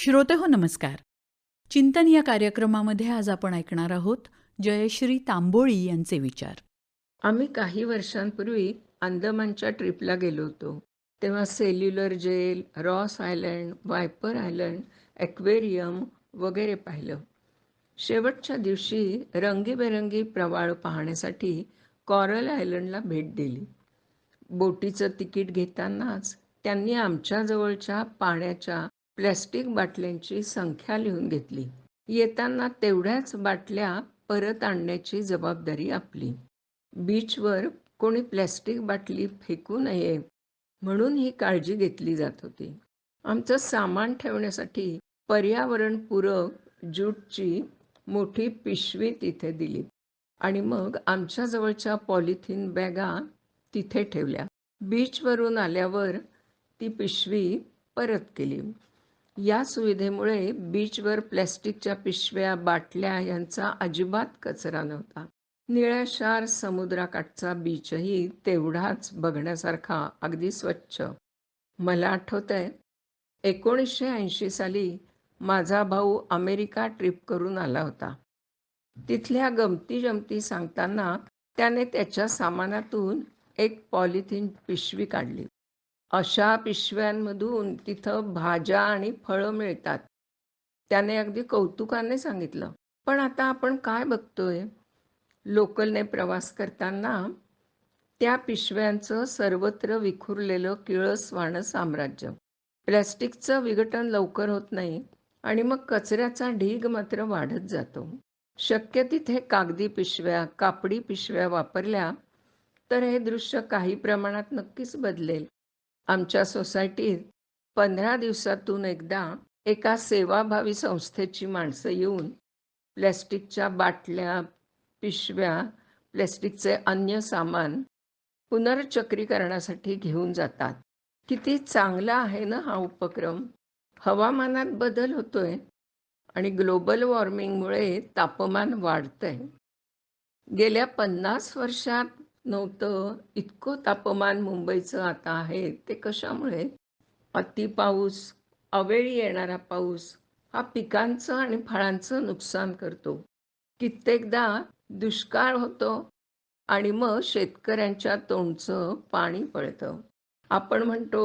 श्रोते हो नमस्कार. चिंतन या कार्यक्रमामध्ये आज आपण ऐकणार आहोत जयश्री तांबोळी यांचे विचार. आम्ही काही वर्षांपूर्वी अंदमानच्या ट्रिपला गेलो होतो. तेव्हा Cellular Jail Ross Island Viper Island aquarium वगैरे पाहिलं. शेवटच्या दिवशी रंगीबेरंगी प्रवाळ पाहण्यासाठी कॉरल आयलंडला भेट दिली. बोटीचं तिकीट घेतानाच त्यांनी आमच्याजवळच्या पाण्याच्या प्लॅस्टिक बाटल्यांची संख्या लिहून घेतली. येताना तेवढ्याच बाटल्या परत आणण्याची जबाबदारी आपली. बीचवर कोणी प्लॅस्टिक बाटली फेकू नये म्हणून ही काळजी घेतली जात होती. आमचं सामान ठेवण्यासाठी पर्यावरणपूरक ज्यूटची मोठी पिशवी तिथे दिली आणि मग आमच्याजवळच्या पॉलिथिन बॅगा तिथे ठेवल्या. बीचवरून आल्यावर ती पिशवी परत केली. या सुविधेमुळे बीचवर प्लॅस्टिकच्या पिशव्या बाटल्या यांचा अजिबात कचरा नव्हता. निळ्याशार समुद्राकाठचा बीचही तेवढाच बघण्यासारखा अगदी स्वच्छ. मला आठवतंय एकोणीसशे ऐंशी साली माझा भाऊ अमेरिका ट्रिप करून आला होता. तिथल्या गमती जमती सांगताना त्याने त्याच्या सामानातून एक पॉलिथिन पिशवी काढली. अशा पिशव्यांमधून तिथं भाज्या आणि फळं मिळतात. त्याने अगदी कौतुकाने सांगितलं. पण आता आपण काय बघतोय? लोकलने प्रवास करताना त्या पिशव्यांचं सर्वत्र विखुरलेलं किळसवाणं साम्राज्य. प्लॅस्टिकचं विघटन लवकर होत नाही आणि मग कचऱ्याचा ढीग मात्र वाढत जातो. शक्य तिथे कागदी पिशव्या कापडी पिशव्या वापरल्या तर हे दृश्य काही प्रमाणात नक्कीच बदलेल. आमच्या सोसायटीत पंधरा दिवसातून एकदा एका सेवाभावी संस्थेची माणसं येऊन प्लॅस्टिकच्या बाटल्या पिशव्या प्लॅस्टिकचे अन्य सामान पुनर्चक्रीकरणासाठी घेऊन जातात. किती चांगला आहे ना हा उपक्रम? हवामानात बदल होतोय आणि ग्लोबल वॉर्मिंगमुळे तापमान वाढतंय. गेल्या पन्नास वर्षात नव्हतं. इतकं तापमान मुंबईचं आता आहे. ते कशामुळे? अति पाऊस अवेळी येणारा पाऊस हा पिकांचं आणि फळांचं नुकसान करतो. कित्येकदा दुष्काळ होतो आणि मग शेतकऱ्यांच्या तोंडचं पाणी पळतं आपण म्हणतो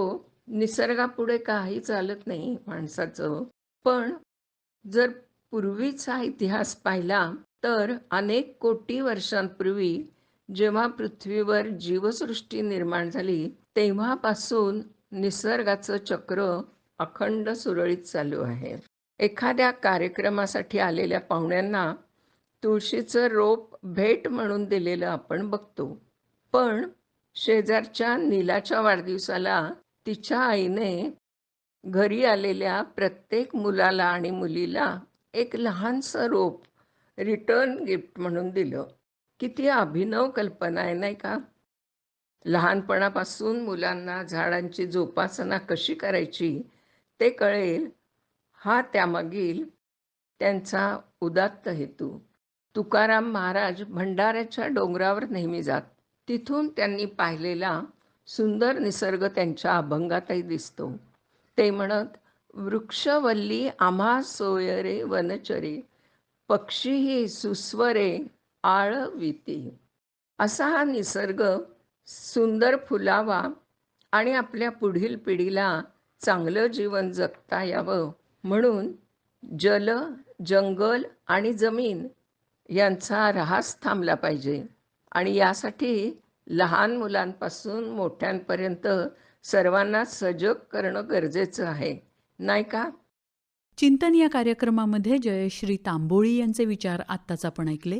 निसर्गापुढे काही चालत नाही माणसाचं. पण जर पूर्वीचा इतिहास पाहिला तर अनेक कोटी वर्षांपूर्वी जेव्हा पृथ्वीवर जीवसृष्टी निर्माण झाली तेव्हापासून निसर्गाचं चक्र अखंड सुरळीत चालू आहे. एखाद्या कार्यक्रमासाठी आलेल्या पाहुण्यांना तुळशीचं रोप भेट म्हणून दिलेलं आपण बघतो. पण शेजारच्या नीलाच्या वाढदिवसाला तिच्या आईने घरी आलेल्या प्रत्येक मुलाला आणि मुलीला एक लहानसं रोप रिटर्न गिफ्ट म्हणून दिलं. किती अभिनव कल्पना आहे नाही का? लहानपणापासून मुलांना झाडांची जोपासना कशी करायची ते कळेल. हा त्यामागील त्यांचा उदात्त हेतू. तुकाराम महाराज भंडाऱ्याच्या डोंगरावर नेहमी जात. तिथून त्यांनी पाहिलेला सुंदर निसर्ग त्यांच्या अभंगातही दिसतो. ते म्हणत वृक्षवल्ली आम्हा सोयरे वनचरे पक्षीही सुस्वरे आळविते असा हा निसर्ग सुंदर फुलावा आणि आपल्या पुढील पिढीला चांगलं जीवन जगता यावं म्हणून जल जंगल आणि जमीन यांचा ऱ्हास थांबला पाहिजे. आणि यासाठी लहान मुलांपासून मोठ्यांपर्यंत सर्वांना सजग करणं गरजेचं आहे. नाही का? चिंतन या कार्यक्रमामध्ये जयश्री तांबोळी यांचे विचार आत्ताच आपण ऐकले.